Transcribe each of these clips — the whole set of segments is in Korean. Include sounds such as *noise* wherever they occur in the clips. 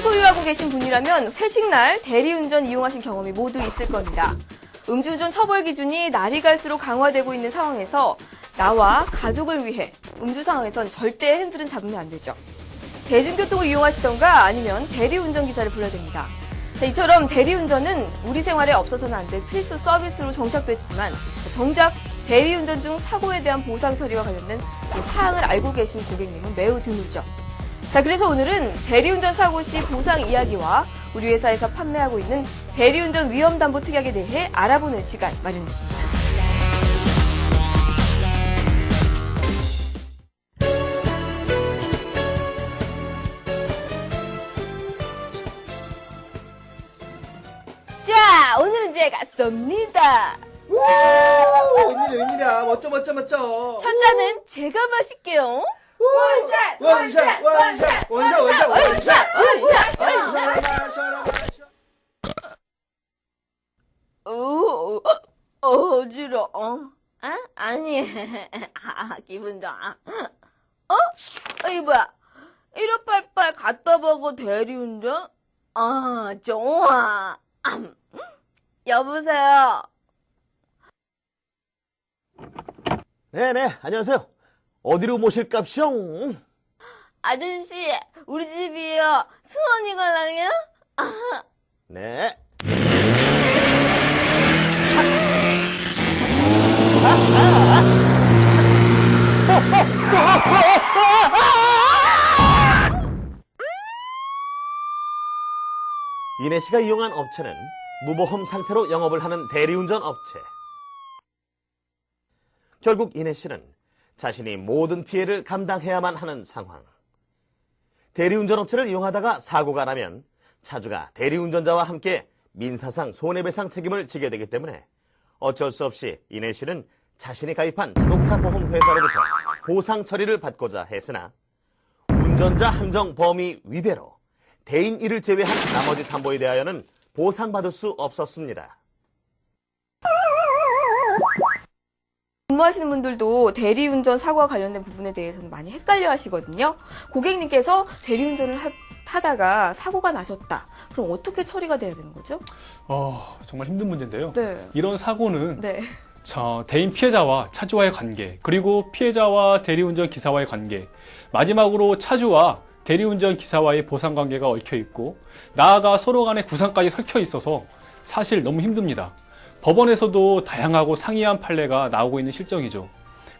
소유하고 계신 분이라면 회식날 대리운전 이용하신 경험이 모두 있을 겁니다. 음주운전 처벌 기준이 날이 갈수록 강화되고 있는 상황에서 나와 가족을 위해 음주 상황에선 절대 핸들은 잡으면 안 되죠. 대중교통을 이용하시던가 아니면 대리운전 기사를 불러야 됩니다. 자, 이처럼 대리운전은 우리 생활에 없어서는 안 될 필수 서비스로 정착됐지만 정작 대리운전 중 사고에 대한 보상 처리와 관련된 이 사항을 알고 계신 고객님은 매우 드물죠. 자, 그래서 오늘은 대리운전 사고 시 보상 이야기와 우리 회사에서 판매하고 있는 대리운전 위험담보 특약에 대해 알아보는 시간 마련했습니다. 자, 오늘은 제가 쏩니다. 오, 웬일이야, 웬일이야. 멋져, 멋져, 멋져. 첫 잔은 제가 마실게요. 원샷! 원샷! 원샷! 원샷! 원샷! 원샷! 원샷, 원샷, 원샷! 원샷! 오, 어, 어? 아? 아니, *laughs* 아, 기분 좋아. 어? 이거 뭐야? 1588 갖다 보고 대리운전? 아, 좋아. 암. 여보세요? 네네, 안녕하세요. 어디로 모실값이요? 아저씨, 우리 집이요. 수원이 갈랑요? *laughs* 네. 이내 씨가 이용한 업체는 무보험 상태로 영업을 하는 대리운전 업체. 결국 이내 씨는 자신이 모든 피해를 감당해야만 하는 상황. 대리운전 업체를 이용하다가 사고가 나면 차주가 대리운전자와 함께 민사상 손해배상 책임을 지게 되기 때문에 어쩔 수 없이 이내 씨는 자신이 가입한 자동차 보험 회사로부터 보상 처리를 받고자 했으나 운전자 한정 범위 위배로 대인 일을 제외한 나머지 담보에 대하여는 보상받을 수 없었습니다. 근무하시는 분들도 대리운전 사고와 관련된 부분에 대해서는 많이 헷갈려 하시거든요. 고객님께서 대리운전을 하, 타다가 사고가 나셨다. 그럼 어떻게 처리가 돼야 되는 거죠? 어, 정말 힘든 문제인데요. 네. 이런 사고는 네. 저 대인 피해자와 차주와의 관계, 그리고 피해자와 대리운전 기사와의 관계, 마지막으로 차주와 대리운전 기사와의 보상 관계가 얽혀 있고 나아가 서로 간의 구상까지 설켜 있어서 사실 너무 힘듭니다. 법원에서도 다양하고 상이한 판례가 나오고 있는 실정이죠.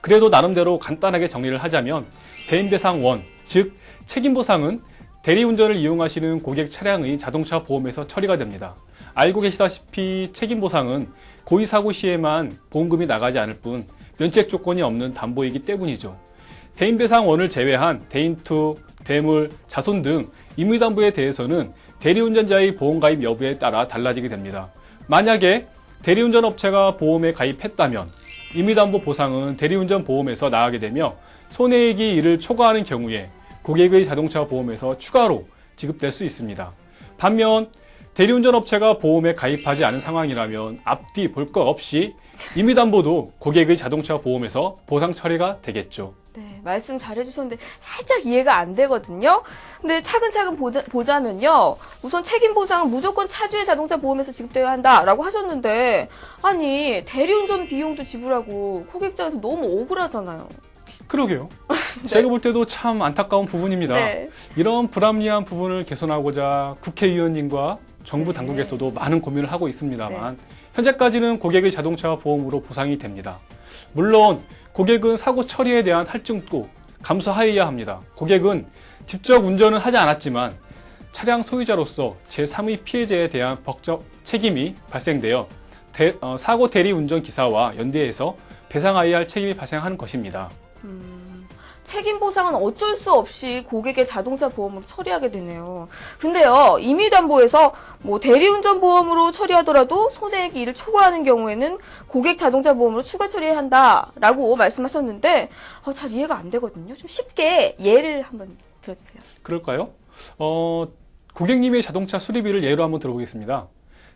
그래도 나름대로 간단하게 정리를 하자면 대인배상 원, 즉 책임보상은 대리운전을 이용하시는 고객 차량의 자동차 보험에서 처리가 됩니다. 알고 계시다시피 책임보상은 고의사고 시에만 보험금이 나가지 않을 뿐 면책 조건이 없는 담보이기 때문이죠. 대인배상원을 제외한 대인투, 대물, 자손 등 임의담보에 대해서는 대리운전자의 보험가입 여부에 따라 달라지게 됩니다. 만약에 대리운전 업체가 보험에 가입했다면 임의담보 보상은 대리운전 보험에서 나가게 되며 손해액이 이를 초과하는 경우에 고객의 자동차 보험에서 추가로 지급될 수 있습니다. 반면 대리운전 업체가 보험에 가입하지 않은 상황이라면 앞뒤 볼 것 없이 임의담보도 고객의 자동차 보험에서 보상 처리가 되겠죠. 네, 말씀 잘해주셨는데 살짝 이해가 안 되거든요. 근데 차근차근 보자, 보자면요. 우선 책임 보상은 무조건 차주의 자동차 보험에서 지급되어야 한다라고 하셨는데 아니 대리운전 비용도 지불하고 고객 입장에서 너무 억울하잖아요. 그러게요. *laughs* 제가 볼 때도 참 안타까운 부분입니다. 네. 이런 불합리한 부분을 개선하고자 국회의원님과 정부 네. 당국에서도 많은 고민을 하고 있습니다만 현재까지는 고객의 자동차 보험으로 보상이 됩니다. 물론 고객은 사고 처리에 대한 할증도 감수하여야 합니다. 고객은 직접 운전은 하지 않았지만 차량 소유자로서 제3의 피해자에 대한 법적 책임이 발생되어 대- 어, 사고 대리 운전 기사와 연대해서 배상하여야 할 책임이 발생하는 것입니다. 책임 보상은 어쩔 수 없이 고객의 자동차 보험으로 처리하게 되네요. 근데요, 임의담보에서 뭐 대리운전 보험으로 처리하더라도 손해액이 이를 초과하는 경우에는 고객 자동차 보험으로 추가 처리해야 한다라고 말씀하셨는데 어, 잘 이해가 안 되거든요. 좀 쉽게 예를 한번 들어주세요. 그럴까요? 어, 고객님의 자동차 수리비를 예로 한번 들어보겠습니다.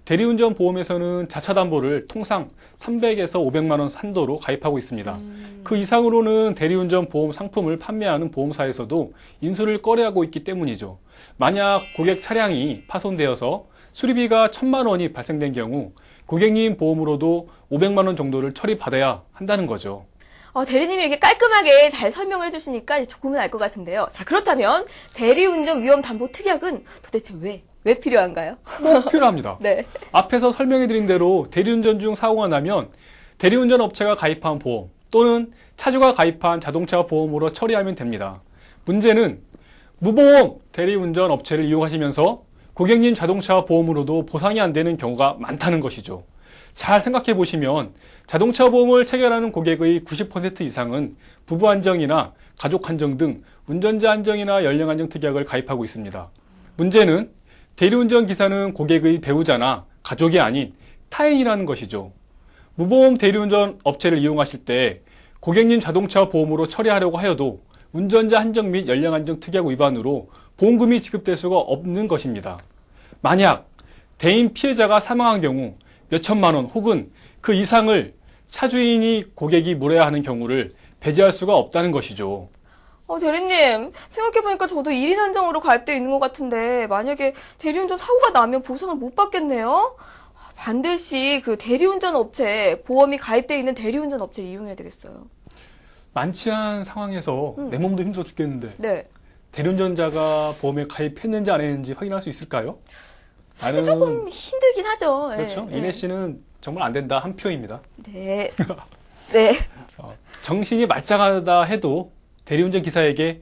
대리운전 보험에서는 자차 담보를 통상 300에서 500만 원 한도로 가입하고 있습니다. 그 이상으로는 대리운전 보험 상품을 판매하는 보험사에서도 인수를 꺼려하고 있기 때문이죠. 만약 고객 차량이 파손되어서 수리비가 1000만 원이 발생된 경우 고객님 보험으로도 500만 원 정도를 처리받아야 한다는 거죠. 어, 대리님이 이렇게 깔끔하게 잘 설명을 해주시니까 조금은 알 것 같은데요. 자, 그렇다면 대리운전 위험 담보 특약은 도대체 왜, 왜 필요한가요? 꼭 필요합니다. *laughs* 네. 앞에서 설명해 드린 대로 대리운전 중 사고가 나면 대리운전 업체가 가입한 보험 또는 차주가 가입한 자동차 보험으로 처리하면 됩니다. 문제는 무보험 대리운전 업체를 이용하시면서 고객님 자동차 보험으로도 보상이 안 되는 경우가 많다는 것이죠. 잘 생각해 보시면 자동차 보험을 체결하는 고객의 90% 이상은 부부 안정이나 가족 안정 등 운전자 안정이나 연령 안정 특약을 가입하고 있습니다. 문제는 대리운전 기사는 고객의 배우자나 가족이 아닌 타인이라는 것이죠. 무보험 대리운전 업체를 이용하실 때 고객님 자동차 보험으로 처리하려고 하여도 운전자 한정 및 연령 안정 특약 위반으로 보험금이 지급될 수가 없는 것입니다. 만약 대인 피해자가 사망한 경우 몇천만 원 혹은 그 이상을 차주인이 고객이 물어야 하는 경우를 배제할 수가 없다는 것이죠. 어, 대리님, 생각해보니까 저도 1인 한정으로 가입되어 있는 것 같은데, 만약에 대리운전 사고가 나면 보상을 못 받겠네요? 반드시 그 대리운전 업체, 보험이 가입되어 있는 대리운전 업체를 이용해야 되겠어요. 않은 상황에서 내 몸도 힘들어 죽겠는데 네. 대리운전자가 보험에 가입했는지 안 했는지 확인할 수 있을까요? 사실 나는- 조금 힘들긴 하죠. 예, 그렇죠. 예. 이내 씨는 정말 안 된다 한 표입니다. 네. 네. *laughs* 어, 정신이 말짱하다 해도 대리운전 기사에게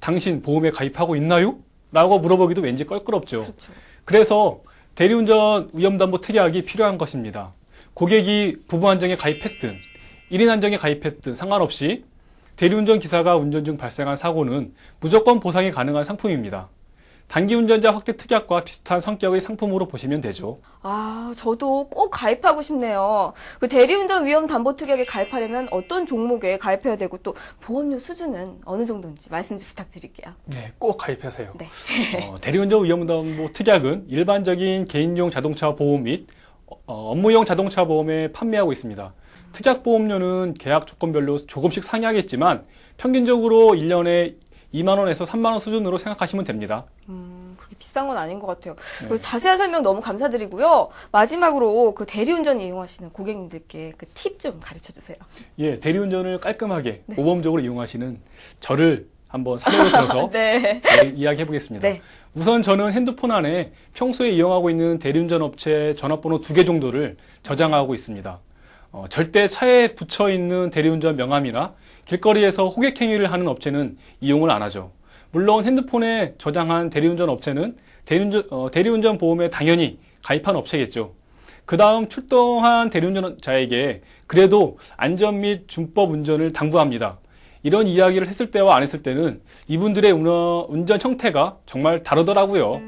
당신 보험에 가입하고 있나요? 라고 물어보기도 왠지 껄끄럽죠. 그렇죠. 그래서 대리운전 위험담보 특약이 필요한 것입니다. 고객이 부부 안정에 가입했든 1인 안정에 가입했든 상관없이 대리운전 기사가 운전 중 발생한 사고는 무조건 보상이 가능한 상품입니다. 단기 운전자 확대 특약과 비슷한 성격의 상품으로 보시면 되죠. 아, 저도 꼭 가입하고 싶네요. 그 대리운전 위험 담보 특약에 가입하려면 어떤 종목에 가입해야 되고 또 보험료 수준은 어느 정도인지 말씀 좀 부탁드릴게요. 네, 꼭 가입하세요. 네. 어, 대리운전 위험 담보 특약은 일반적인 개인용 자동차 보험 및 어, 업무용 자동차 보험에 판매하고 있습니다. 특약 보험료는 계약 조건별로 조금씩 상이하겠지만 평균적으로 1년에 2만 원에서 3만 원 수준으로 생각하시면 됩니다. 음, 그렇게 비싼 건 아닌 것 같아요. 네. 그 자세한 설명 너무 감사드리고요. 마지막으로 그 대리운전 이용하시는 고객님들께 그 팁 좀 가르쳐 주세요. 예, 대리운전을 깔끔하게 모범적으로 이용하시는 저를 한번 사례로 들어서 *laughs* 네. 이야기해 보겠습니다. 네. 우선 저는 핸드폰 안에 평소에 이용하고 있는 대리운전 업체 전화번호 두 개 정도를 저장하고 있습니다. 어, 절대 차에 붙여 있는 대리운전 명함이나 길거리에서 호객 행위를 하는 업체는 이용을 안 하죠. 물론 핸드폰에 저장한 대리운전 업체는 대리운전, 어, 대리운전 보험에 당연히 가입한 업체겠죠. 그 다음 출동한 대리운전자에게 그래도 안전 및 준법 운전을 당부합니다. 이런 이야기를 했을 때와 안 했을 때는 이분들의 운전 형태가 정말 다르더라고요.